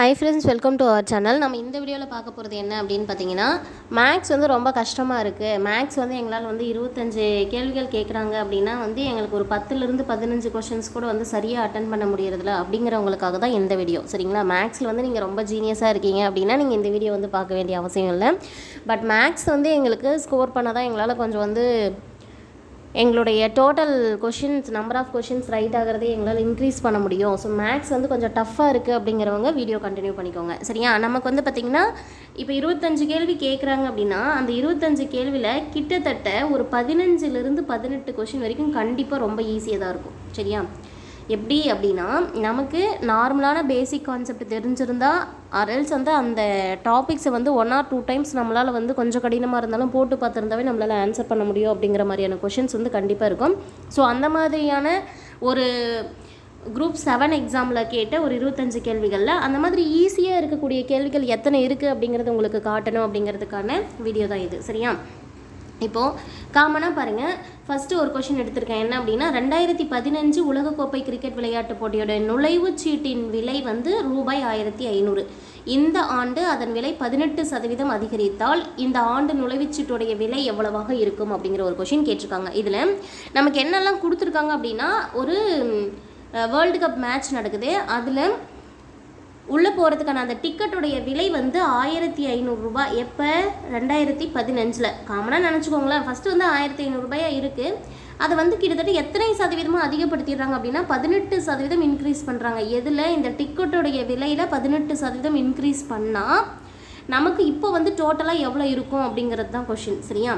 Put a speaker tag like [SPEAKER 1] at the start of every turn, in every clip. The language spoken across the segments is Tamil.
[SPEAKER 1] Hi friends welcome to our channel நம்ம இந்த வீடியோவில் பார்க்க போகிறது என்ன அப்படின்னு பார்த்தீங்கன்னா மேக்ஸ் வந்து ரொம்ப கஷ்டமாக இருக்குது மேக்ஸ் வந்து எங்களால் வந்து இருபத்தஞ்சு கேள்விகள் கேட்குறாங்க அப்படின்னா வந்து எங்களுக்கு ஒரு பத்துலேருந்து பதினஞ்சு கொஷின்ஸ் கூட வந்து சரியாக அட்டன் பண்ண முடியறதில்ல அப்படிங்கிறவங்களுக்காக தான் இந்த வீடியோ. சரிங்களா? மேக்ஸில் வந்து நீங்கள் ரொம்ப ஜீனியஸாக இருக்கீங்க அப்படின்னா நீங்கள் இந்த வீடியோ வந்து பார்க்க வேண்டிய அவசியம் இல்லை. பட் மேக்ஸ் வந்து எங்களுக்கு ஸ்கோர் பண்ண தான் எங்களால் கொஞ்சம் வந்து எங்களுடைய total questions number of questions right ஆகிறதே எங்களால் இன்க்ரீஸ் பண்ண முடியும். ஸோ மேக்ஸ் வந்து கொஞ்சம் டஃப்பாக இருக்குது அப்படிங்கிறவங்க வீடியோ கண்டினியூ பண்ணிக்கோங்க. சரியா? நமக்கு வந்து பார்த்திங்கன்னா இப்போ இருபத்தஞ்சு கேள்வி கேட்குறாங்க அப்படின்னா அந்த இருபத்தஞ்சு கேள்வியில் கிட்டத்தட்ட ஒரு பதினஞ்சுலேருந்து பதினெட்டு கொஷின் வரைக்கும் கண்டிப்பாக ரொம்ப ஈஸியாக தான் இருக்கும். சரியா? எப்படி அப்படின்னா நமக்கு நார்மலான பேசிக் கான்செப்ட் தெரிஞ்சிருந்தா அரல்ஸ் வந்து அந்த டாபிக்ஸை வந்து ஒன் ஆர் டூ டைம்ஸ் நம்மளால் வந்து கொஞ்சம் கடினமாக இருந்தாலும் போட்டு பார்த்துருந்தாவே நம்மளால் ஆன்சர் பண்ண முடியும் அப்படிங்கிற மாதிரியான கொஷின்ஸ் வந்து கண்டிப்பாக இருக்கும். ஸோ அந்த மாதிரியான ஒரு குரூப் செவன் எக்ஸாமில் கேட்ட ஒரு இருபத்தஞ்சு கேள்விகளில் அந்த மாதிரி ஈஸியாக இருக்கக்கூடிய கேள்விகள் எத்தனை இருக்குது அப்படிங்கிறது உங்களுக்கு காட்டணும் அப்படிங்கிறதுக்கான வீடியோ தான் இது. சரியா? இப்போது காமனாக பாருங்கள் ஃபஸ்ட்டு ஒரு கொஷின் எடுத்திருக்கேன். என்ன அப்படின்னா ரெண்டாயிரத்தி பதினஞ்சு உலகக்கோப்பை கிரிக்கெட் விளையாட்டுப் போட்டியோட நுழைவுச் சீட்டின் விலை வந்து ரூபாய் ஆயிரத்தி ஐநூறு. இந்த ஆண்டு அதன் விலை பதினெட்டு சதவீதம் அதிகரித்தால் இந்த ஆண்டு நுழைவுச்சீட்டுடைய விலை எவ்வளவாக இருக்கும் அப்படிங்கிற ஒரு கொஷின் கேட்டிருக்காங்க. இதில் நமக்கு என்னெல்லாம் கொடுத்துருக்காங்க அப்படின்னா ஒரு வேர்ல்டு கப் மேட்ச் நடக்குது. அதில் உள்ளே போகிறதுக்கான அந்த டிக்கெட்டுடைய விலை வந்து ஆயிரத்தி ஐநூறுரூபா எப்போ? ரெண்டாயிரத்தி பதினஞ்சில். காமனாக நினச்சிக்கோங்களேன். ஃபஸ்ட்டு வந்து ஆயிரத்தி ஐநூறுரூபாயாக இருக்குது அதை வந்து கிட்டத்தட்ட எத்தனை சதவீதமாக அதிகப்படுத்திடுறாங்க அப்படின்னா பதினெட்டு சதவீதம் இன்க்ரீஸ் பண்ணுறாங்க எதில்? இந்த டிக்கெட்டுடைய விலையில் பதினெட்டு சதவீதம் இன்க்ரீஸ் பண்ணால் நமக்கு இப்போ வந்து டோட்டலாக எவ்வளோ இருக்கும் அப்படிங்கிறது தான் கொஷின் சரியா?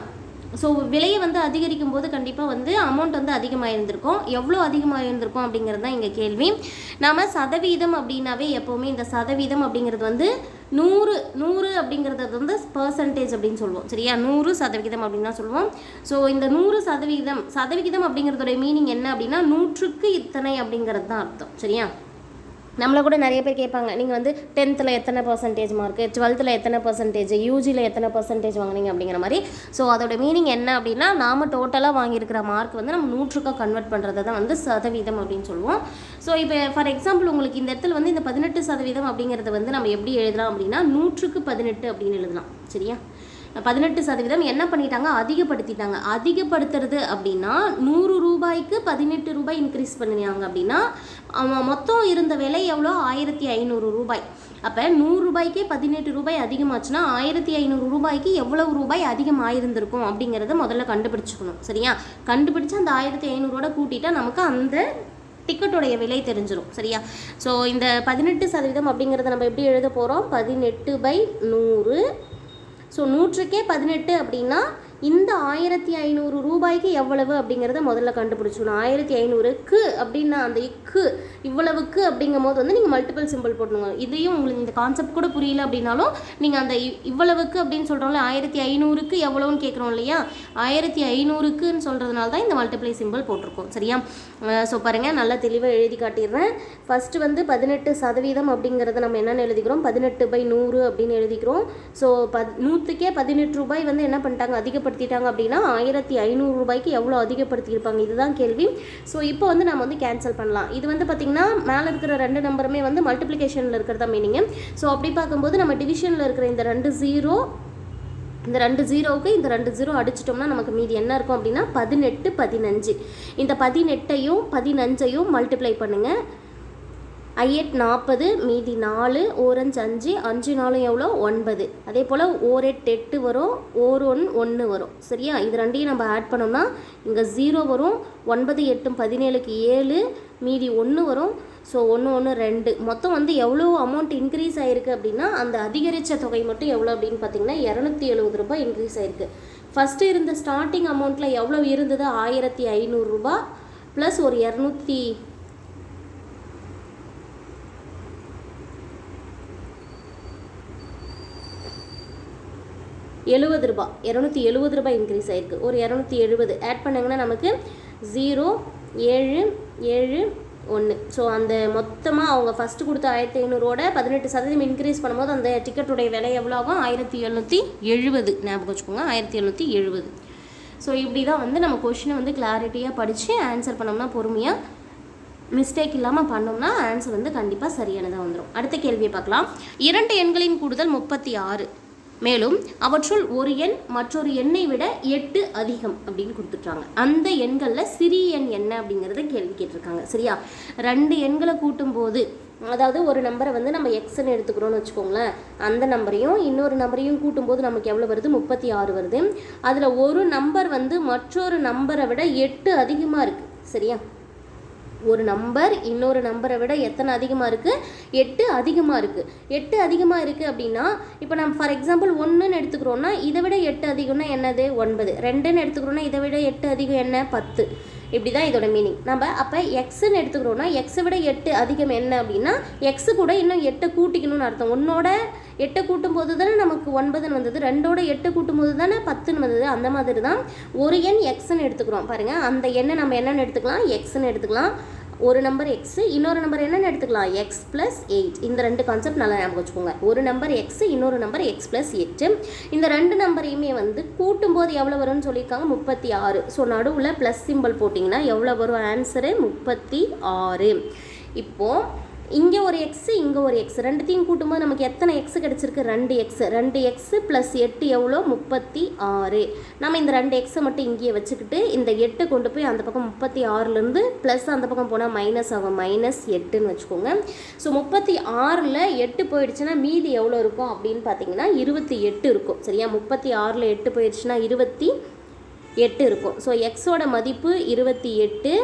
[SPEAKER 1] ஸோ விலையை வந்து அதிகரிக்கும் போது கண்டிப்பாக வந்து அமௌண்ட் வந்து அதிகமாக இருந்திருக்கும். எவ்வளோ அதிகமாக இருந்திருக்கும் அப்படிங்கிறது தான் எங்கள் கேள்வி. நாம் சதவீதம் அப்படின்னாவே எப்போவுமே இந்த சதவீதம் அப்படிங்கிறது வந்து நூறு நூறு அப்படிங்கிறது வந்து பர்சன்டேஜ் அப்படின்னு சொல்லுவோம். சரியா? நூறு சதவிகிதம் அப்படின்னு தான் சொல்லுவோம். ஸோ இந்த நூறு சதவிகிதம் சதவிகிதம் அப்படிங்கிறதோடைய மீனிங் என்ன அப்படின்னா நூற்றுக்கு இத்தனை அப்படிங்கிறது தான் அர்த்தம். சரியா? நம்மளை கூட நிறைய பேர் கேட்பாங்க நீங்கள் வந்து டென்த்தில் எத்தனை பர்சன்டேஜ் மார்க்கு டுவெல்த்தில் எத்தனை பர்சன்டேஜ் யூஜியில் எத்தனை பர்சன்டேஜ் வாங்குனீங்க? அப்படிங்கிற மாதிரி. ஸோ அதோட மீனிங் என்ன அப்படின்னா நாம் டோட்டலாக வாங்கியிருக்கிற மார்க் வந்து நம்ம நூற்றுக்காக கன்வெர்ட் பண்ணுறது தான் வந்து சதவீதம் அப்படின்னு சொல்லுவோம். ஸோ இப்போ ஃபார் எக்ஸாம்பிள் உங்களுக்கு இந்த இடத்துல வந்து இந்த பதினெட்டு சதவீதம் அப்படிங்கிறத வந்து நம்ம எப்படி எழுதலாம் அப்படின்னா நூற்றுக்கு பதினெட்டு அப்படின்னு எழுதலாம். சரியா? பதினெட்டு சதவீதம் என்ன பண்ணிட்டாங்க? அதிகப்படுத்திட்டாங்க. அதிகப்படுத்துறது அப்படின்னா நூறு ரூபாய்க்கு பதினெட்டு ரூபாய் இன்க்ரீஸ் பண்ணினாங்க அப்படின்னா அவன் மொத்தம் இருந்த விலை எவ்வளோ? ஆயிரத்தி ஐநூறு ரூபாய். அப்போ நூறு ரூபாய்க்கே பதினெட்டு ரூபாய் அதிகமாச்சுன்னா ஆயிரத்தி ஐநூறு ரூபாய்க்கு எவ்வளவு ரூபாய் அதிகமாயிருந்திருக்கும் அப்படிங்கிறத முதல்ல கண்டுபிடிச்சிக்கணும். சரியா? கண்டுபிடிச்சு அந்த ஆயிரத்தி ஐநூறோட கூட்டிட்டா நமக்கு அந்த டிக்கெட்டுடைய விலை தெரிஞ்சிடும் சரியா? ஸோ இந்த பதினெட்டு சதவீதம் அப்படிங்கிறத நம்ம எப்படி எழுத போகிறோம் பதினெட்டு பை நூறு ஸோ நூற்றுக்கே பதினெட்டு அப்படின்னா இந்த ஆயிரத்தி ஐநூறு ரூபாய்க்கு எவ்வளவு அப்படிங்கிறத முதல்ல கண்டுபிடிச்சிடணும் ஆயிரத்தி ஐநூறுக்கு அப்படின்னா அந்த இக்கு இவ்வளவுக்கு அப்படிங்கும் போது வந்து நீங்கள் மல்டிபிள் சிம்பிள் போடணுங்க இதையும் உங்களுக்கு இந்த கான்செப்ட் கூட புரியல அப்படின்னாலும் நீங்கள் அந்த இ- இவ்வளவுக்கு அப்படின்னு சொல்கிறோம்ல ஆயிரத்தி ஐநூறுக்கு எவ்வளோன்னு கேட்குறோம் இல்லையா? ஆயிரத்தி ஐநூறுக்குன்னு சொல்கிறதுனால தான் இந்த மல்டிப்ளை சிம்பிள் போட்டிருக்கோம். சரியா? ஸோ பாருங்கள் நல்லா தெளிவாக எழுதி காட்டிடுறேன். ஃபஸ்ட்டு வந்து பதினெட்டு சதவீதம் அப்படிங்கிறத நம்ம என்னென்னு எழுதிக்கிறோம்? பதினெட்டு பை நூறு அப்படின்னு எழுதிக்கிறோம். ஸோ பத் நூற்றுக்கே பதினெட்டு ரூபாய் வந்து என்ன பண்ணிட்டாங்க? அதிகப்படுத்திட்டாங்க அப்படின்னா ஆயிரத்தி ஐநூறு ரூபாய்க்கு எவ்வளோ அதிகப்படுத்தியிருப்பாங்க? இதுதான் கேள்வி. ஸோ இப்போ வந்து நம்ம வந்து கேன்சல் பண்ணலாம். இது வந்து பார்த்திங்கன்னா மேலே இருக்கிற ரெண்டு நம்பருமே வந்து மல்டிப்ளிகேஷனில் இருக்கிறதா மீனிங்கு ஸோ அப்படி பார்க்கும்போது நம்ம டிவிஷனில் இருக்கிற இந்த ரெண்டு ஜீரோ இந்த ரெண்டு ஜீரோவுக்கு இந்த ரெண்டு ஜீரோ அடிச்சிட்டோம்னா நமக்கு மீதி என்ன இருக்கும் அப்படின்னா பதினெட்டு பதினஞ்சு. இந்த பதினெட்டையும் பதினஞ்சையும் மல்டிப்ளை பண்ணுங்கள் ஐஎட் நாற்பது மீதி நாலு ஓரஞ்சு அஞ்சு அஞ்சு நாலும் எவ்வளோ? ஒன்பது. அதே போல் ஓரெட் எட்டு வரும் ஓர் ஒன் ஒன்று வரும். சரியா? இது ரெண்டையும் நம்ம ஆட் பண்ணோம்னா இங்கே ஜீரோ வரும் ஒன்பது எட்டும் பதினேழுக்கு ஏழு மீதி ஒன்று வரும். ஸோ ஒன்று ஒன்று ரெண்டு. மொத்தம் வந்து எவ்வளோ அமௌண்ட் இன்க்ரீஸ் ஆகிருக்கு அப்படின்னா அந்த அதிகரித்த தொகை மட்டும் எவ்வளோ அப்படின்னு பார்த்தீங்கன்னா இரநூத்தி எழுபது ரூபாய் இன்க்ரீஸ் ஆயிருக்கு. ஃபஸ்ட்டு இருந்த ஸ்டார்டிங் அமௌண்ட்டில் எவ்வளோ இருந்தது? ஆயிரத்தி ஐநூறுரூபா ப்ளஸ் ஒரு இரநூத்தி எழுபது ரூபாய் இரநூத்தி எழுபது ரூபாய் இன்க்ரீஸ் ஆயிருக்கு. ஒரு இரநூத்தி எழுபது. ஆட் பண்ணிங்கன்னா நமக்கு ஜீரோ ஏழு ஏழு ஒன்று ஸோ அந்த மொத்தமாக அவங்க ஃபஸ்ட்டு கொடுத்த ஆயிரத்தி ஐநூறோட பதினெட்டு சதவீதம் இன்க்ரீஸ் பண்ணும்போது அந்த டிக்கெட்டுடைய விலை எவ்வளோ ஆகும்? ஆயிரத்தி எழுநூற்றி எழுபது. ஞாபகம் வச்சுக்கோங்க. ஆயிரத்தி எழுநூற்றி எழுபது. ஸோ இப்படி தான் வந்து நம்ம கொஷினை வந்து கிளாரிட்டியாக படித்து ஆன்சர் பண்ணோம்னா பொறுமையாக மிஸ்டேக் இல்லாமல் பண்ணோம்னா ஆன்சர் வந்து கண்டிப்பாக சரியானதாக வந்துடும் அடுத்த கேள்வியை பார்க்கலாம். இரண்டு எண்களின் கூடுதல் முப்பத்தி ஆறு. மேலும் அவற்றுள் ஒரு எண் மற்றொரு எண்ணை விட எட்டு அதிகம் அப்படின்னு கொடுத்துட்றாங்க அந்த எண்களில் சிறிய எண் என்ன அப்படிங்கிறத கேள்வி கேட்டிருக்காங்க. சரியா? ரெண்டு எண்களை கூட்டும்போது அதாவது ஒரு நம்பரை வந்து நம்ம எக்ஸ்ன்னு எடுத்துக்கிறோம்னு வச்சுக்கோங்களேன். அந்த நம்பரையும் இன்னொரு நம்பரையும் கூட்டும்போது நமக்கு எவ்வளோ வருது? முப்பத்தி ஆறு வருது. அதில் ஒரு நம்பர் வந்து மற்றொரு நம்பரை விட எட்டு அதிகமாக இருக்குது சரியா? ஒரு நம்பர் இன்னொரு நம்பரை விட எத்தனை அதிகமாக இருக்குது எட்டு அதிகமாக இருக்குது எட்டு அதிகமாக இருக்குது அப்படின்னா இப்போ நம்ம ஃபார் எக்ஸாம்பிள் ஒன்றுன்னு எடுத்துக்கிறோன்னா இதை விட எட்டு அதிகம்னா என்னது? ஒன்பது. ரெண்டுன்னு எடுத்துக்கிறோன்னா இதை விட எட்டு அதிகம் என்ன? பத்து. இப்படி தான் இதோட மீனிங் நம்ம அப்போ எக்ஸ்ன்னு எடுத்துக்கிறோன்னா எக்ஸை விட எட்டு அதிகம் என்ன அப்படின்னா எக்ஸு கூட இன்னும் எட்டை கூட்டிக்கணும்னு அர்த்தம். உன்னோட எட்டை கூட்டும் போது தானே நமக்கு ஒன்பதுன்னு வந்தது? ரெண்டோட எட்டு கூட்டும் போது தானே பத்துன்னு வந்தது? அந்த மாதிரி தான் ஒரு எண் எக்ஸ்ன்னு எடுத்துக்கிறோம். பாருங்கள் அந்த எண்ணை நம்ம என்னென்னு எடுத்துக்கலாம்? எக்ஸ்ன்னு எடுத்துக்கலாம். ஒரு நம்பர் எக்ஸ் இன்னொரு நம்பர் என்னென்னு எடுத்துக்கலாம்? எக்ஸ் ப்ளஸ் எயிட் இந்த ரெண்டு கான்செப்ட் நல்லா ஞாபகம் வச்சுக்கோங்க. ஒரு நம்பர் எக்ஸ் இன்னொரு நம்பர் எக்ஸ் ப்ளஸ் எட்டு இந்த ரெண்டு நம்பரையுமே வந்து கூட்டும்போது எவ்வளோ வரும்னு சொல்லியிருக்காங்க? முப்பத்தி ஆறு. ஸோ நடுவில் ப்ளஸ் சிம்பிள் போட்டிங்கன்னா எவ்வளோ வரும்? ஆன்சரு முப்பத்தி ஆறு. இப்போது இங்கே ஒரு எக்ஸு இங்கே ஒரு எக்ஸ் ரெண்டுத்தையும் கூட்டும்போது நமக்கு எத்தனை எக்ஸ் கிடச்சிருக்கு? ரெண்டு எக்ஸ் ரெண்டு எக்ஸ் ப்ளஸ் எட்டு எவ்வளோ? முப்பத்தி ஆறு. நம்ம இந்த ரெண்டு எக்ஸை மட்டும் இங்கேயே வச்சுக்கிட்டு இந்த எட்டு கொண்டு போய் அந்த பக்கம் முப்பத்தி ஆறுலேருந்து ப்ளஸ் அந்த பக்கம் போனால் மைனஸ் ஆகும். மைனஸ் எட்டுன்னு வச்சுக்கோங்க. ஸோ முப்பத்தி ஆறில் எட்டு போயிடுச்சுன்னா மீதி எவ்வளோ இருக்கும் அப்படின்னு பார்த்தீங்கன்னா இருபத்தி எட்டு இருக்கும். சரியா? முப்பத்தி ஆறில் எட்டு போயிடுச்சுன்னா இருபத்தி எட்டு இருக்கும். ஸோ எக்ஸோட மதிப்பு இருபத்தி எட்டு.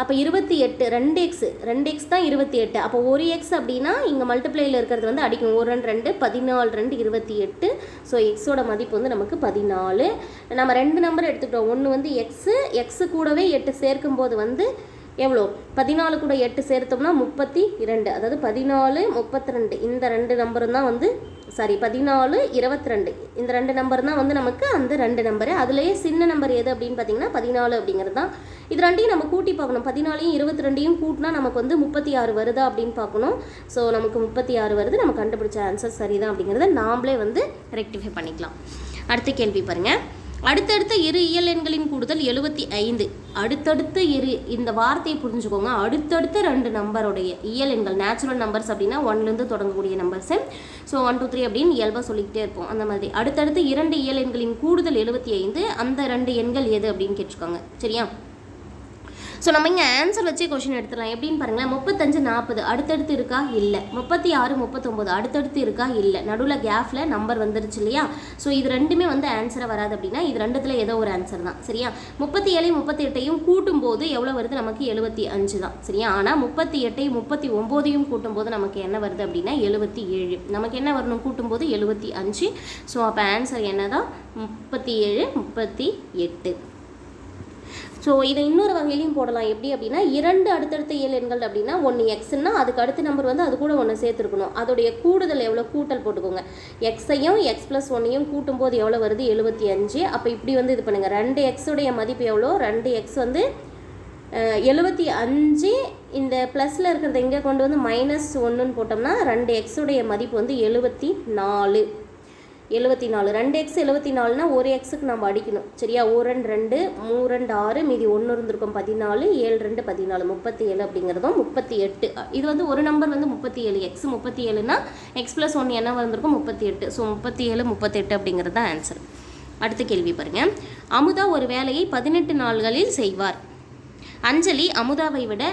[SPEAKER 1] அப்போ இருபத்தி எட்டு ரெண்டு எக்ஸ் ரெண்டு எக்ஸ் தான் இருபத்தி எட்டு. அப்போ ஒரு எக்ஸ் அப்படின்னா இங்கே மல்டிப்ளையில் இருக்கிறது வந்து அடிக்கணும் ஒரு ரெண்டு ரெண்டு பதினாலு ரெண்டு இருபத்தி எட்டு. ஸோ எக்ஸோட மதிப்பு வந்து நமக்கு பதினாலு. நம்ம ரெண்டு நம்பர் எடுத்துக்கிட்டோம். ஒன்று வந்து எக்ஸு எக்ஸு கூடவே எட்டு சேர்க்கும்போது வந்து எவ்வளோ? பதினாலு கூட எட்டு சேர்த்தோம்னா முப்பத்தி இரண்டு. அதாவது பதினாலு முப்பத்தி ரெண்டு. இந்த ரெண்டு நம்பரும் தான் வந்து சாரி பதினாலு இருபத்தி ரெண்டு இந்த ரெண்டு நம்பர் தான் வந்து நமக்கு அந்த ரெண்டு நம்பரு அதுலேயே சின்ன நம்பர் எது அப்படின்னு பார்த்தீங்கன்னா பதினாலு அப்படிங்கிறது தான். இது ரெண்டையும் நம்ம கூட்டி பார்க்கணும். பதினாலையும் இருபத்தி ரெண்டையும் கூட்டினா நமக்கு வந்து முப்பத்தி ஆறு வருதா அப்படின்னு பார்க்கணும். ஸோ நமக்கு முப்பத்தி ஆறு வருது. நம்ம கண்டுபிடிச்ச ஆன்சர் சரிதான் அப்படிங்கிறத நாமளே வந்து ரெக்டிஃபை பண்ணிக்கலாம். அடுத்த கேள்வி பாருங்கள் அடுத்தடுத்த இரு இயல் எண்களின் கூடுதல் எழுபத்தி ஐந்து. அடுத்தடுத்த இரு இந்த வார்த்தையை புரிஞ்சுக்கோங்க. அடுத்தடுத்த ரெண்டு நம்பருடைய இயல் எண்கள் நேச்சுரல் நம்பர்ஸ் அப்படின்னா ஒன்லேருந்து தொடங்கக்கூடிய numbers so one two three அப்படின்னு இயல்பாக சொல்லிக்கிட்டே இருப்போம். அந்த மாதிரி. அடுத்தடுத்து இரண்டு இயல் எண்களின் கூடுதல் எழுபத்தி ஐந்து அந்த ரெண்டு எண்கள் எது அப்படின்னு கேட்டிருக்காங்க சரியா? ஸோ நம்ம இங்கே ஆன்சர் வச்சே கொஷின் எடுத்துடலாம். எப்படின்னு பாருங்களேன். முப்பத்தஞ்சு நாற்பது அடுத்தடுத்து இருக்கா? இல்லை. முப்பத்தி ஆறு முப்பத்தொம்போது. அடுத்தடுத்து இருக்கா? இல்லை. நடுவில் கேஃபில் நம்பர் வந்துருச்சு இல்லையா? ஸோ இது ரெண்டுமே வந்து ஆன்சராக வராது அப்படின்னா இது ரெண்டுத்தில் ஏதோ ஒரு ஆன்சர் தான். சரியா? முப்பத்தி ஏழு முப்பத்தி எட்டையும் கூட்டும்போது எவ்வளோ வருது? நமக்கு எழுபத்தி அஞ்சு தான். சரியா? ஆனால் முப்பத்தி எட்டையும் முப்பத்தி ஒம்போதையும் கூட்டும்போது நமக்கு என்ன வருது அப்படின்னா எழுபத்தி ஏழு. நமக்கு என்ன வரணும்? கூட்டும்போது எழுபத்தி அஞ்சு. ஸோ அப்போ ஆன்சர் என்ன தான் முப்பத்தி ஏழு முப்பத்தி எட்டு. ஸோ இதை இன்னொரு வகையிலையும் போடலாம். எப்படி அப்படின்னா இரண்டு அடுத்தடுத்த இயல் எண்கள் அப்படின்னா ஒன்று எக்ஸ்னால் அதுக்கு அடுத்த நம்பர் வந்து அது கூட ஒன்று சேர்த்துருக்கணும். அதோடைய கூடுதல் எவ்வளோ கூட்டல் போட்டுக்கோங்க. எக்ஸையும் எக்ஸ் ப்ளஸ் ஒன்னையும் கூட்டும்போது எவ்வளோ வருது? எழுபத்தி அஞ்சு. அப்போ இப்படி வந்து இது பண்ணுங்கள் ரெண்டு எக்ஸுடைய மதிப்பு எவ்வளோ? ரெண்டு எக்ஸ் வந்து எழுபத்தி அஞ்சு. இந்த ப்ளஸில் இருக்கிறத இங்கே கொண்டு வந்து மைனஸ் ஒன்றுன்னு போட்டோம்னா ரெண்டு எக்ஸுடைய மதிப்பு வந்து எழுபத்தி நாலு. எழுபத்தி நாலு ரெண்டு எக்ஸ் எழுபத்தி நாலுனா ஒரு எக்ஸுக்கு நம்ம அடிக்கணும். சரியா? ஒரு ரெண்டு ரெண்டு மூணு ரெண்டு ஆறு மீதி ஒன்று இருந்திருக்கும். பதினாலு ஏழு ரெண்டு பதினாலு. முப்பத்தி ஏழு அப்படிங்கிறதும் முப்பத்தி எட்டு இது வந்து ஒரு நம்பர் வந்து முப்பத்தி ஏழு எக்ஸ் முப்பத்தி ஏழுனா எக்ஸ் ப்ளஸ் ஒன்று என்ன வந்திருக்கும்? முப்பத்தி எட்டு ஸோ முப்பத்தி ஏழு முப்பத்தெட்டு அப்படிங்கிறது தான் ஆன்சர் அடுத்த கேள்வி பாருங்கள் அமுதா ஒரு வேலையை பதினெட்டு நாள்களில் செய்வார். அஞ்சலி அமுதாவை விட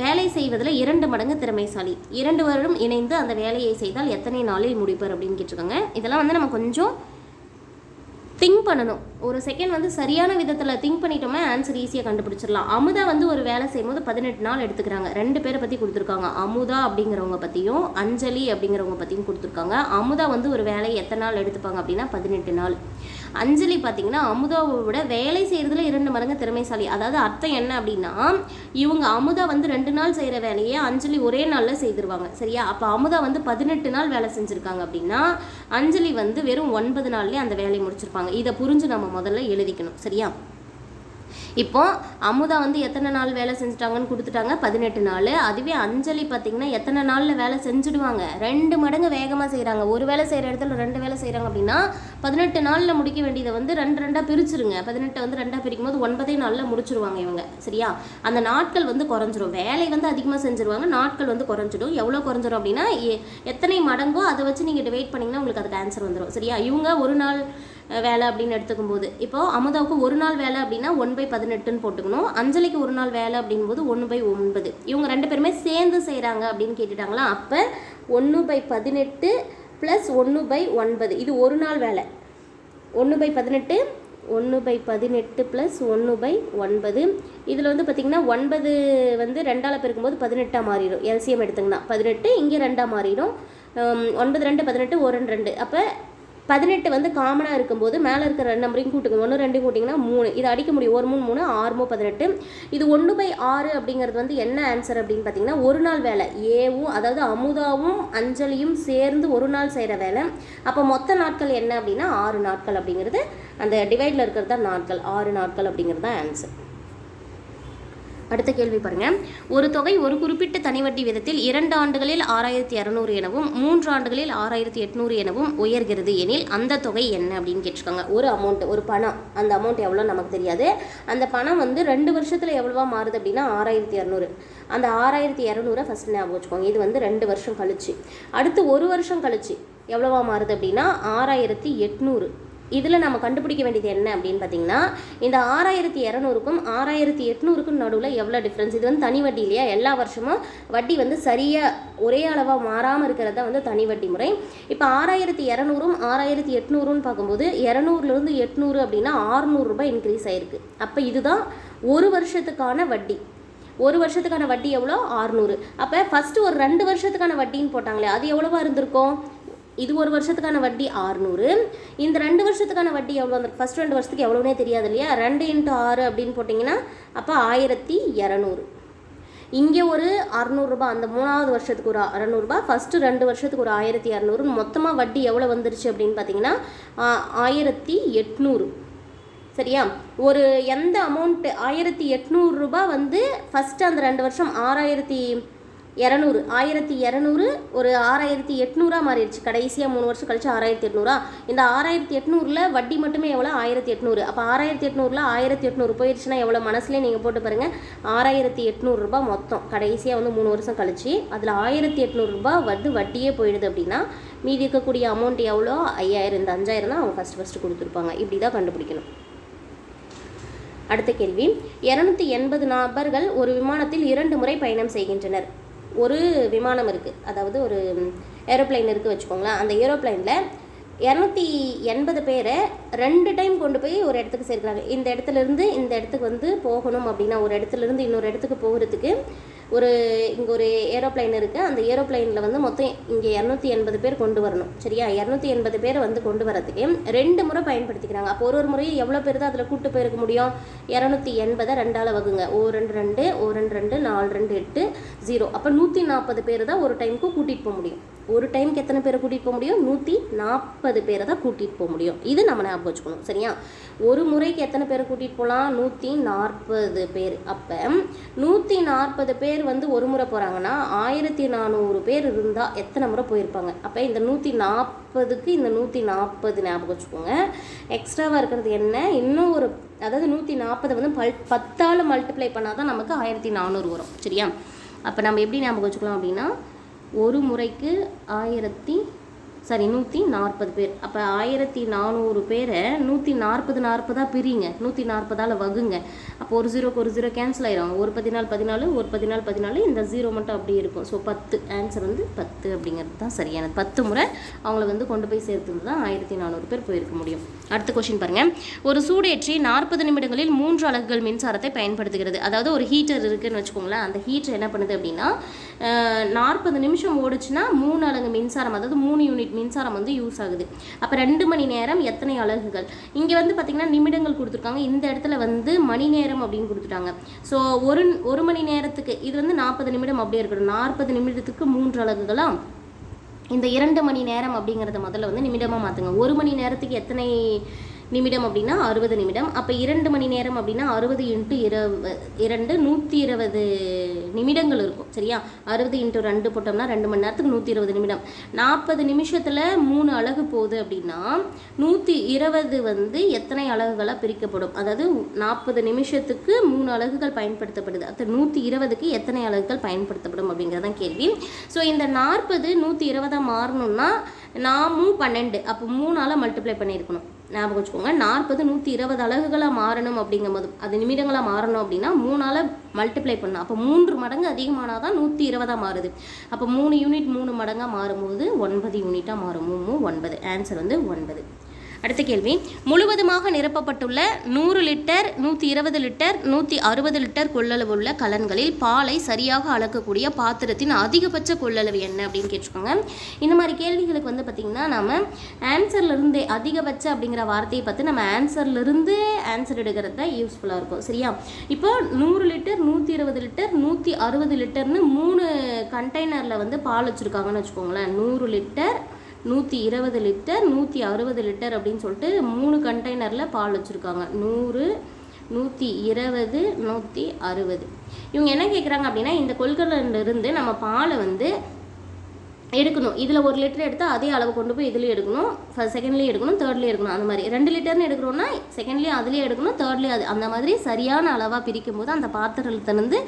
[SPEAKER 1] வேலை செய்வதில் இரண்டு மடங்கு திறமைசாலி. இரண்டு வருடம் இணைந்து அந்த வேலையை செய்தால் எத்தனை நாளில் முடிப்பார் அப்படின்னு கேட்டிருக்காங்க. இதெல்லாம் வந்து நம்ம கொஞ்சம் திங்க் பண்ணணும். ஒரு செகண்ட் வந்து சரியான விதத்தில் திங்க் பண்ணிட்டோம்னா ஆன்சர் ஈஸியாக கண்டுபிடிச்சிடலாம். அமுதா வந்து ஒரு வேலை செய்யும்போது பதினெட்டு நாள் எடுத்துக்கிறாங்க. ரெண்டு பேரை பற்றி கொடுத்துருக்காங்க. அமுதா அப்படிங்கிறவங்க பற்றியும் அஞ்சலி அப்படிங்கிறவங்க பற்றியும் கொடுத்துருக்காங்க. அமுதா வந்து ஒரு வேலையை எத்தனை நாள் எடுத்துப்பாங்க அப்படின்னா பதினெட்டு நாள். அஞ்சலி பார்த்தீங்கன்னா அமுதாவை விட வேலை செய்கிறதுல இரண்டு மடங்கு திறமைசாலி. அதாவது அர்த்தம் என்ன அப்படின்னா இவங்க அமுதா வந்து ரெண்டு நாள் செய்கிற வேலையை அஞ்சலி ஒரே நாளில் செய்திருவாங்க. சரியா? அப்போ அமுதா வந்து பதினெட்டு நாள் வேலை செஞ்சுருக்காங்க அப்படின்னா அஞ்சலி வந்து வெறும் ஒன்பது நாள்லேயே அந்த வேலையை முடிச்சிருப்பாங்க. இதை புரிஞ்சு நம்ம முதல்ல எழுதிக்கணும். சரியா? இப்போ அமுதா வந்து எத்தனை நாள் வேலை செஞ்சுட்டாங்கன்னு கொடுத்துட்டாங்க பதினெட்டு நாள். அதுவே அஞ்சலி பார்த்தீங்கன்னா எத்தனை நாளில் வேலை செஞ்சுடுவாங்க? ரெண்டு மடங்கு வேகமாக செய்கிறாங்க ஒரு வேலை செய்கிற இடத்துல ரெண்டு வேலை செய்கிறாங்க அப்படின்னா பதினெட்டு நாளில் முடிக்க வேண்டியதை வந்து ரெண்டு ரெண்டாக பிரிச்சுருங்க. பதினெட்டை வந்து ரெண்டாக பிரிக்கும் போது ஒன்பதே நாளில் முடிச்சிருவாங்க இவங்க. சரியா? அந்த நாட்கள் வந்து குறைஞ்சிரும். வேலை வந்து அதிகமாக செஞ்சுருவாங்க. நாட்கள் வந்து குறைஞ்சிடும். எவ்வளோ குறைஞ்சிரும் அப்படின்னா எத்தனை மடங்கோ அதை வச்சு நீங்கள் டிவைட் பண்ணிங்கன்னா உங்களுக்கு அதுக்கு ஆன்சர் வந்துடும் சரியா? இவங்க ஒரு நாள் வேலை அப்படின்னு எடுத்துக்கும் போது இப்போ அமுதாவுக்கு ஒரு நாள் வேலை அப்படின்னா ஒன் பை பதினெட்டுன்னு போட்டுக்கணும். அஞ்சலிக்கு ஒரு நாள் வேலை அப்படிங்கும்போது ஒன்று பை ஒன்பது. இவங்க ரெண்டு பேருமே சேர்ந்து செய்கிறாங்க அப்படின்னு கேட்டுட்டாங்களா? அப்போ ஒன்று பை பதினெட்டு ப்ளஸ் ஒன்று பை ஒன்பது. இது ஒரு நாள் வேலை. ஒன்று பை பதினெட்டு ஒன்று பை பதினெட்டு ப்ளஸ் ஒன்று பை ஒன்பது. இதில் வந்து பார்த்திங்கன்னா ஒன்பது வந்து ரெண்டால் பெருக்கும்போது பதினெட்டாக மாறிடும். எல்சிஎம் எடுத்துங்கன்னா. பதினெட்டு இங்கே ரெண்டாக மாறிடும். ஒன்பது ரெண்டு பதினெட்டு ஒரு ரெண்டு ரெண்டு. அப்போ பதினெட்டு வந்து காமனாக இருக்கும்போது மேலே இருக்கிற ரெண்டு நம்பரையும் கூட்டுங்க ஒன்று ரெண்டு கூட்டிங்கன்னா மூணு. இது அடிக்க முடியும். ஒரு மூணு மூணு ஆறுமோ பதினெட்டு. இது ஒன்று பை ஆறு அப்படிங்கிறது வந்து என்ன ஆன்சர் அப்படின்னு பார்த்தீங்கன்னா ஒரு நாள் வேலை. ஏவும் அதாவது அமுதாவும் அஞ்சலியும் சேர்ந்து ஒரு நாள் செய்கிற வேலை. அப்போ மொத்த நாட்கள் என்ன அப்படின்னா ஆறு நாட்கள் அப்படிங்கிறது அந்த டிவைடில் இருக்கிறது தான் நாட்கள். ஆறு நாட்கள் அப்படிங்கிறது தான் ஆன்சர் அடுத்த கேள்வி பாருங்க. ஒரு தொகை ஒரு குறிப்பிட்ட தனிவட்டி விதத்தில் இரண்டு ஆண்டுகளில் ஆறாயிரத்தி இரநூறு எனவும் மூன்று ஆண்டுகளில் ஆறாயிரத்தி எட்நூறு எனவும் உயர்கிறது எனில் அந்த தொகை என்ன அப்படின்னு கேட்டிருக்காங்க. ஒரு அமௌண்ட் ஒரு பணம். அந்த அமௌண்ட் எவ்வளோ நமக்கு தெரியாது. அந்த பணம் வந்து ரெண்டு வருஷத்தில் எவ்வளோவா மாறுது அப்படின்னா ஆறாயிரத்தி இரநூறு அந்த ஆறாயிரத்தி இரநூறை ஃபஸ்ட் ஞாபகம் வச்சுக்கோங்க. இது வந்து ரெண்டு வருஷம் கழிச்சு. அடுத்து ஒரு வருஷம் கழிச்சு எவ்வளோவா மாறுது அப்படின்னா ஆறாயிரத்தி எட்நூறு. இதில் நம்ம கண்டுபிடிக்க வேண்டியது என்ன அப்படின்னு பார்த்தீங்கன்னா இந்த ஆறாயிரத்தி இரநூறுக்கும் ஆறாயிரத்தி எட்நூறுக்கும் நடுவில் எவ்வளோ டிஃப்ரென்ஸ் இது வந்து தனி வட்டி இல்லையா? எல்லா வருஷமும் வட்டி வந்து சரியாக ஒரே அளவாக மாறாமல் இருக்கிறது தான் வந்து தனி வட்டி முறை. இப்போ ஆறாயிரத்தி இரநூறும் ஆறாயிரத்தி எட்நூறுன்னு பார்க்கும்போது இரநூறுலேருந்து எட்நூறு அப்படின்னா ஆறுநூறுரூபா இன்க்ரீஸ் ஆகிருக்கு அப்போ இதுதான் ஒரு வருஷத்துக்கான வட்டி. ஒரு வருஷத்துக்கான வட்டி எவ்வளோ? ஆறுநூறு. அப்போ ஃபஸ்ட்டு ஒரு ரெண்டு வருஷத்துக்கான வட்டின்னு போட்டாங்களே அது எவ்வளவா இருந்திருக்கும்? இது ஒரு வருஷத்துக்கான வட்டி ஆறுநூறு. இந்த ரெண்டு வருஷத்துக்கான வட்டி எவ்வளோ அந்த ஃபஸ்ட் ரெண்டு வருஷத்துக்கு எவ்வளோனே தெரியாது இல்லையா? ரெண்டு இன்ட்டு ஆறு அப்படின்னு போட்டிங்கன்னா அப்போ ஆயிரத்தி இரநூறு. இங்கே ஒரு அறநூறுபா அந்த மூணாவது வருஷத்துக்கு ஒரு அறநூறுபா ஃபஸ்ட்டு ரெண்டு வருஷத்துக்கு ஒரு ஆயிரத்தி இரநூறு மொத்தமாக வட்டி எவ்வளோ வந்துருச்சு அப்படின்னு பார்த்தீங்கன்னா ஆயிரத்தி எட்நூறு. சரியா? ஒரு எந்த அமௌண்ட்டு ஆயிரத்தி எட்நூறுரூபா வந்து ஃபஸ்ட்டு அந்த ரெண்டு வருஷம் ஆறாயிரத்தி இரநூறு. ஆயிரத்தி இரநூறு ஒரு ஆறாயிரத்தி எட்நூறா மாறிடுச்சு. கடைசியாக மூணு வருஷம் கழிச்சு ஆறாயிரத்தி எட்நூறா. இந்த ஆறாயிரத்தி எட்நூறில் வட்டி மட்டுமே எவ்வளோ? ஆயிரத்தி எட்நூறு. அப்போ ஆறாயிரத்தி எட்நூறில் ஆயிரத்தி எட்நூறு போயிடுச்சுன்னா எவ்வளோ? மனசுலேயே நீங்கள் போட்டு பாருங்கள் ஆறாயிரத்தி எட்நூறுரூபா மொத்தம். கடைசியாக வந்து மூணு வருஷம் கழிச்சு அதில் ஆயிரத்தி எட்நூறுரூபா வந்து வட்டியே போயிடுது அப்படின்னா மீதி இருக்கக்கூடிய அமௌண்ட் எவ்வளோ? ஐயாயிரம். இந்த அஞ்சாயிரம் தான் அவங்க ஃபஸ்ட்டு ஃபஸ்ட்டு கொடுத்துருப்பாங்க. இப்படி தான் கண்டுபிடிக்கணும். அடுத்த கேள்வி. இரநூத்தி எண்பது நபர்கள் ஒரு விமானத்தில் இரண்டு முறை பயணம் செய்கின்றனர். ஒரு விமானம் இருக்குது அதாவது ஒரு ஏரோப்ளைன் இருக்குது வச்சுக்கோங்களேன். அந்த ஏரோப்ளைனில் இரநூத்தி எண்பது பேரை ரெண்டு டைம் கொண்டு போய் ஒரு இடத்துக்கு சேர்க்குறாங்க. இந்த இடத்துல இருந்து இந்த இடத்துக்கு வந்து போகணும் அப்படின்னா ஒரு இடத்துல இருந்து இன்னொரு இடத்துக்கு போகிறதுக்கு ஒரு இங்கே ஒரு ஏரோப்ளைன் இருக்குது அந்த ஏரோப்ளைனில் வந்து மொத்தம் இங்கே இரநூத்தி எண்பது பேர் கொண்டு வரணும். சரியா? இரநூத்தி எண்பது பேரை வந்து கொண்டு வரதுக்கு ரெண்டு முறை பயன்படுத்திக்கிறாங்க. அப்போ ஒரு ஒரு முறையும் எவ்வளோ பேர் தான் அதில் கூட்டு போயிருக்க முடியும்? இரநூத்தி எண்பதை ரெண்டால் வகுங்க. ஓ ரெண்டு ரெண்டு ஓ ரெண்டு ரெண்டு நாலு ரெண்டு எட்டு ஜீரோ அப்போ நூற்றி நாற்பது பேர் தான் ஒரு டைமுக்கு கூட்டிகிட்டு போக முடியும். ஒரு டைமுக்கு எத்தனை பேரை கூட்டிகிட்டு போக முடியும்? நூற்றி நாற்பது பேரை தான் கூட்டிகிட்டு போக முடியும். இது நம்ம ஞாபகம் வச்சுக்கணும் சரியா? ஒரு முறைக்கு எத்தனை பேரை கூட்டிகிட்டு போகலாம்? நூற்றி நாற்பது பேர். அப்போ நூற்றி நாற்பது பேர் வந்து ஒரு முறை போகிறாங்கன்னா ஆயிரத்தி நானூறு பேர் இருந்தால் எத்தனை முறை போயிருப்பாங்க? அப்போ இந்த நூற்றி நாற்பதுக்கு இந்த நூற்றி நாற்பது ஞாபகம் வச்சுக்கோங்க. எக்ஸ்ட்ராவாக இருக்கிறது என்ன? இன்னும் ஒரு அதாவது நூற்றி நாற்பது வந்து பல் பத்தால் மல்டிப்ளை பண்ணால் தான் நமக்கு ஆயிரத்தி நானூறு வரும் சரியா? அப்போ நம்ம எப்படி ஞாபகம் வச்சுக்கலாம் அப்படின்னா ஒரு முறைக்கு ஆயிரத்தி சாரி நூற்றி நாற்பது பேர். அப்போ ஆயிரத்தி நானூறு பேரை நூற்றி நாற்பது நாற்பதாக பிரிங்க. நூற்றி நாற்பதால் வகுங்க. அப்போ ஒரு ஜீரோக்கு ஒரு ஜீரோ கேன்சல் ஆயிரும். ஒரு பதினாலு பதினாலு ஒரு பதினாலு பதினாலு இந்த ஜீரோ மட்டும் அப்படியே இருக்கும். ஸோ பத்து. ஆன்சர் வந்து பத்து அப்படிங்கிறது தான் சரியானது. பத்து முறை அவங்கள வந்து கொண்டு போய் சேர்த்து தான் ஆயிரத்தி நானூறு பேர் போயிருக்க முடியும். அடுத்த கொஷின் பாருங்க. ஒரு சூடேற்றி நாற்பது நிமிடங்களில் மூன்று அலகுகள் மின்சாரத்தை பயன்படுத்துகிறது. அதாவது ஒரு ஹீட்டர் இருக்குன்னு வச்சுக்கோங்களேன். அந்த ஹீட்டர் என்ன பண்ணுது அப்படின்னா நாற்பது நிமிஷம் ஓடுச்சுன்னா மூணு அலகு மின்சாரம் அதாவது மூணு யூனிட் மின்சாரம் வந்து யூஸ் ஆகுது. அப்போ ரெண்டு மணி நேரம் எத்தனை அலகுகள்? இங்கே வந்து பார்த்திங்கன்னா நிமிடங்கள் கொடுத்துருக்காங்க. இந்த இடத்துல வந்து மணி நேரம் அப்படின்னு கொடுத்துட்டாங்க. ஸோ ஒரு ஒரு மணி நேரத்துக்கு இது வந்து நாற்பது நிமிடம் அப்படியே இருக்கணும் நாற்பது நிமிடத்துக்கு மூன்று அலகுகளாக இந்த இரண்டு மணி நேரம் அப்படிங்கிறத முதல்ல வந்து நிமிடமாக மாற்றுங்க ஒரு மணி நேரத்துக்கு எத்தனை நிமிடம் அப்படின்னா அறுபது நிமிடம். அப்போ இரண்டு மணி நேரம் அப்படின்னா அறுபது இன்ட்டு இரவு இரண்டு நூற்றி இருபது நிமிடங்கள் இருக்கும் சரியா? அறுபது இன்ட்டு ரெண்டு போட்டோம்னா ரெண்டு மணி நேரத்துக்கு நூற்றி இருபது நிமிடம். நாற்பது நிமிஷத்தில் மூணு அலகு போகுது அப்படின்னா நூற்றி இருபது வந்து எத்தனை அலகுகளாக பிரிக்கப்படும்? அதாவது நாற்பது நிமிஷத்துக்கு மூணு அலகுகள் பயன்படுத்தப்படுது. அது நூற்றி இருபதுக்கு எத்தனை அலகுகள் பயன்படுத்தப்படும் அப்படிங்கிறதான் கேள்வி. ஸோ இந்த நாற்பது நூற்றி இருபதாக மாறணும்னா நாமும் பன்னெண்டு. அப்போ மூணால் மல்டிப்ளை பண்ணியிருக்கணும். ஞாபகம் வச்சுக்கோங்க நாற்பது நூற்றி இருபது அலகுகளாக மாறணும் அப்படிங்கும்போது அது நிமிடங்களாக மாறணும் அப்படின்னா மூணால் மல்டிப்ளை பண்ணணும். அப்போ மூன்று மடங்கு அதிகமானால் தான் நூற்றி இருபதாக மாறுது. அப்போ மூணு யூனிட் மூணு மடங்காக மாறும்போது ஒன்பது யூனிட்டாக மாறும். மூணு ஒன்பது. ஆன்சர் வந்து ஒன்பது. அடுத்த கேள்வி. முழுவதுமாக நிரப்பப்பட்டுள்ள நூறு லிட்டர் நூற்றி இருபது லிட்டர் நூற்றி அறுபது லிட்டர் கொள்ளளவுள்ள கலன்களில் பாலை சரியாக அளக்கக்கூடிய பாத்திரத்தின் அதிகபட்ச கொள்ளளவு என்ன அப்படின்னு கேட்டிருக்காங்க. இந்த மாதிரி கேள்விகளுக்கு வந்து பார்த்திங்கன்னா நம்ம ஆன்சர்லேருந்தே அதிகபட்ச அப்படிங்கிற வார்த்தையை பார்த்து நம்ம ஆன்சர்லேருந்து ஆன்சர் எடுக்கிறது தான் யூஸ்ஃபுல்லாக இருக்கும். சரியா? இப்போ நூறு லிட்டர் நூற்றி இருபது லிட்டர் நூற்றி அறுபது லிட்டர்னு மூணு கண்டெய்னரில் வந்து பால் வச்சுருக்காங்கன்னு வச்சுக்கோங்களேன். நூறு லிட்டர் நூற்றி இருபது லிட்டர் நூற்றி அறுபது லிட்டர் அப்படின்னு சொல்லிட்டு மூணு கண்டெய்னரில் பால் வச்சுருக்காங்க. நூறு நூற்றி இருபது நூற்றி அறுபது. இவங்க என்ன கேட்குறாங்க அப்படின்னா இந்த கொள்கலன்லேருந்து நம்ம பாலை வந்து எடுக்கணும். இதில் ஒரு லிட்டர் எடுத்தால் அதே அளவு கொண்டு போய் இதுலேயும் எடுக்கணும். ஃபஸ்ட் செகண்ட்லேயும் எடுக்கணும் தேர்ட்லேயும் எடுக்கணும். அந்த மாதிரி ரெண்டு லிட்டர்னு எடுக்கிறோன்னா செகண்ட்லேயும் அதுலேயும் எடுக்கணும் தேர்ட்லேயும் அது. அந்த மாதிரி சரியான அளவாக பிரிக்கும் போது அந்த பாத்திரத்துலேருந்து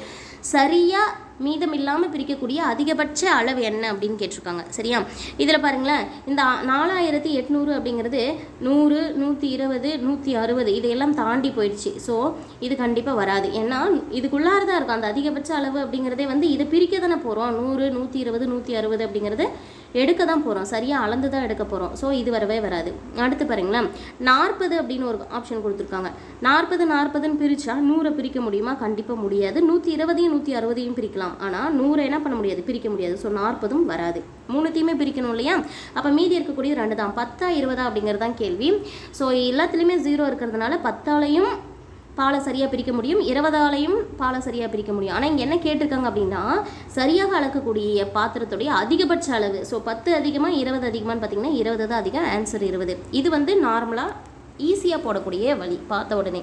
[SPEAKER 1] சரியாக மீதம் இல்லாமல் பிரிக்கக்கூடிய அதிகபட்ச அளவு என்ன அப்படின்னு கேட்டிருக்காங்க. சரியா? இதில் பாருங்களேன் இந்த நாலாயிரத்தி எட்நூறு அப்படிங்கிறது நூறு நூற்றி இருபது நூற்றி அறுபது இதையெல்லாம் தாண்டி போயிடுச்சு. ஸோ இது கண்டிப்பாக வராது. ஏன்னா இதுக்குள்ளார தான் இருக்கும். அந்த அதிகபட்ச அளவு அப்படிங்கிறதே வந்து இதை பிரிக்க தானே போகிறோம் நூறு நூற்றி இருபது நூற்றி அறுபது அப்படிங்கிறது எடுக்க தான் போகிறோம் சரியாக அளந்து தான் எடுக்க போகிறோம் ஸோ இது வரவே வராது. அடுத்து பாருங்களேன். நாற்பது அப்படின்னு ஒரு ஆப்ஷன் கொடுத்துருக்காங்க. நாற்பது நாற்பதுன்னு பிரித்தா நூறை பிரிக்க முடியுமா? கண்டிப்பாக முடியாது. நூற்றி இருபதையும் நூற்றி அறுபதையும் பிரிக்கலாம். ஆனால் நூறை என்ன பண்ண முடியாது? பிரிக்க முடியாது. ஸோ நாற்பதும் வராது. மூணுத்தையுமே பிரிக்கணும் இல்லையா? அப்போ மீதி இருக்கக்கூடிய ரெண்டு தான் பத்தா இருபதா அப்படிங்கிறது தான் கேள்வி. ஸோ எல்லாத்துலேயுமே ஜீரோ இருக்கிறதுனால பத்தாலையும் பாலை சரியாக பிரிக்க முடியும் இருபதாலையும் பாலை சரியாக பிரிக்க முடியும். ஆனால் இங்கே என்ன கேட்டிருக்காங்க அப்படின்னா சரியாக அளக்கக்கூடிய பாத்திரத்துடைய அதிகபட்ச அளவு. ஸோ பத்து அதிகமாக இருபது அதிகமானு பார்த்தீங்கன்னா இருபது தான் அதிகம் ஆன்சர் இருபது. இது வந்து நார்மலாக ஈஸியாக போடக்கூடிய வழி பார்த்த உடனே.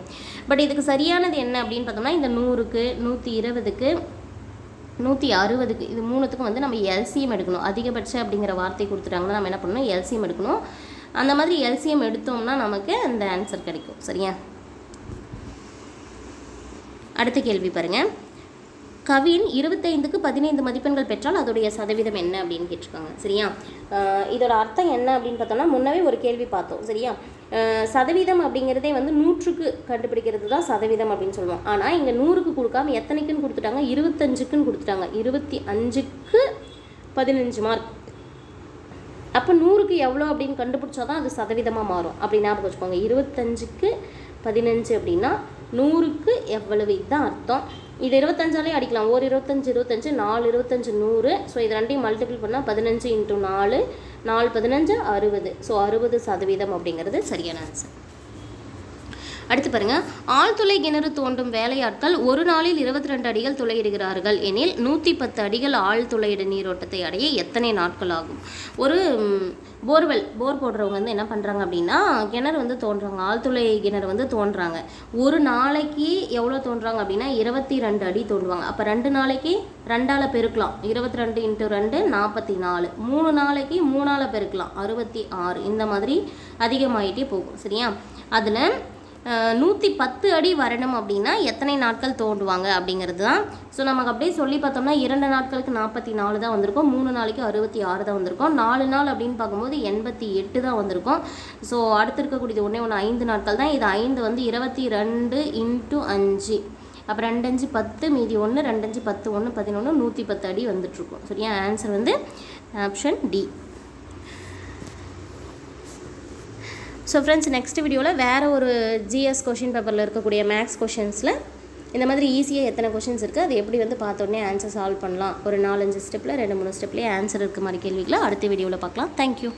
[SPEAKER 1] பட் இதுக்கு சரியானது என்ன அப்படின்னு பார்த்தோம்னா இந்த நூறுக்கு நூற்றி இருபதுக்கு நூற்றி அறுபதுக்கு இது மூணுத்துக்கும் வந்து நம்ம எல்சிஎம் எடுக்கணும். அதிகபட்ச அப்படிங்கிற வார்த்தை கொடுத்துட்டாங்கன்னா நம்ம என்ன பண்ணணும்? எல்சிஎம் எடுக்கணும். அந்த மாதிரி எல்சிஎம் எடுத்தோம்னா நமக்கு அந்த ஆன்சர் கிடைக்கும். சரியா? அடுத்த கேள்வி பாருங்க. கவின் இருபத்தைந்துக்கு பதினைந்து மதிப்பெண்கள் பெற்றால் அதோடைய சதவீதம் என்ன அப்படின்னு கேட்டிருக்காங்க. சரியா? இதோட அர்த்தம் என்ன அப்படின்னு பார்த்தோம்னா முன்னவே ஒரு கேள்வி பார்த்தோம். சரியா? சதவீதம் அப்படிங்கிறதே வந்து நூற்றுக்கு கண்டுபிடிக்கிறது தான் சதவீதம் அப்படின்னு சொல்லுவோம். ஆனால் இங்கே நூறுக்கு கொடுக்காம எத்தனைக்குன்னு கொடுத்துட்டாங்க? இருபத்தஞ்சுக்குன்னு கொடுத்துட்டாங்க. இருபத்தி அஞ்சுக்கு பதினஞ்சு மார்க். அப்போ நூறுக்கு எவ்வளோ அப்படின்னு கண்டுபிடிச்சா தான் அது சதவீதமாக மாறும். அப்படி ஞாபகம் வச்சுக்கோங்க. இருபத்தஞ்சுக்கு பதினஞ்சு அப்படின்னா நூறுக்கு எவ்வளவு? இதுதான் அர்த்தம். இது இருபத்தஞ்சாலே அடிக்கலாம். ஒரு இருபத்தஞ்சு இருபத்தஞ்சு நாலு இருபத்தஞ்சு நூறு. ஸோ இது ரெண்டையும் மல்டிபிள் பண்ணால் பதினஞ்சு இன்ட்டு நாலு. நாலு பதினஞ்சு அறுபது. ஸோ அறுபது சதவீதம் அப்படிங்கிறது சரியான ஆன்சர் அடுத்து பாருங்க. ஆழ்துளை கிணறு தோண்டும் வேலையாட்கள் ஒரு நாளில் இருபத்தி ரெண்டு அடிகள் துளையிடுகிறார்கள் எனில் நூற்றி பத்து அடிகள் ஆழ்துளையிட நீரோட்டத்தை அடைய எத்தனை நாட்கள் ஆகும்? ஒரு போர்வெல் போர் போடுறவங்க வந்து என்ன பண்ணுறாங்க அப்படின்னா கிணறு வந்து தோன்றாங்க. ஆழ்துளை கிணறு வந்து தோன்றாங்க. ஒரு நாளைக்கு எவ்வளோ தோன்றாங்க அப்படின்னா இருபத்தி ரெண்டு அடி தோண்டுவாங்க. அப்போ ரெண்டு நாளைக்கு ரெண்டால் பெருக்கலாம். இருபத்தி ரெண்டு இன்ட்டு ரெண்டு நாற்பத்தி நாலு மூணு நாளைக்கு மூணால் பெருக்கலாம். அறுபத்தி ஆறு. இந்த மாதிரி அதிகமாகிட்டே போகும். சரியா? அதில் நூற்றி பத்து அடி வரணும் அப்படின்னா எத்தனை நாட்கள் தோண்டுவாங்க அப்படிங்கிறது தான். ஸோ நமக்கு அப்படியே சொல்லி பார்த்தோம்னா இரண்டு நாட்களுக்கு நாற்பத்தி நாலு தான் வந்திருக்கும் மூணு நாளைக்கு அறுபத்தி ஆறு தான் வந்திருக்கும் நாலு நாள் அப்படின்னு பார்க்கும்போது எண்பத்தி எட்டு தான் வந்திருக்கும். ஸோ அடுத்து இருக்கக்கூடியது ஒன்றே ஒன்று ஐந்து நாட்கள் தான். இது ஐந்து வந்து இருபத்தி ரெண்டு இன்ட்டு அஞ்சு. அப்போ ரெண்டஞ்சு பத்து மீதி ஒன்று ரெண்டஞ்சு பத்து ஒன்று பதினொன்று நூற்றி பத்து அடி வந்துட்டுருக்கும் சரியா ஆன்சர் வந்து option D so friends next வீடியோவில் வேறு ஒரு ஜிஎஸ் கொஷின் பேப்பரில் இருக்கக்கூடிய மேக்ஸ் கொஷின்ஸில் இந்த மாதிரி ஈஸியாக எத்தனை கொஷின்ஸ் இருக்குது அது எப்படி வந்து பார்த்தோன்னே ஆன்சர் சால்வ் பண்ணலாம். ஒரு நாலஞ்சு ஸ்டெப்பில் ரெண்டு மூணு ஸ்டெப்லேயே ஆன்சர் இருக்க மாதிரி கேள்விகளை அடுத்த வீடியோவில் பார்க்கலாம். தேங்க்யூ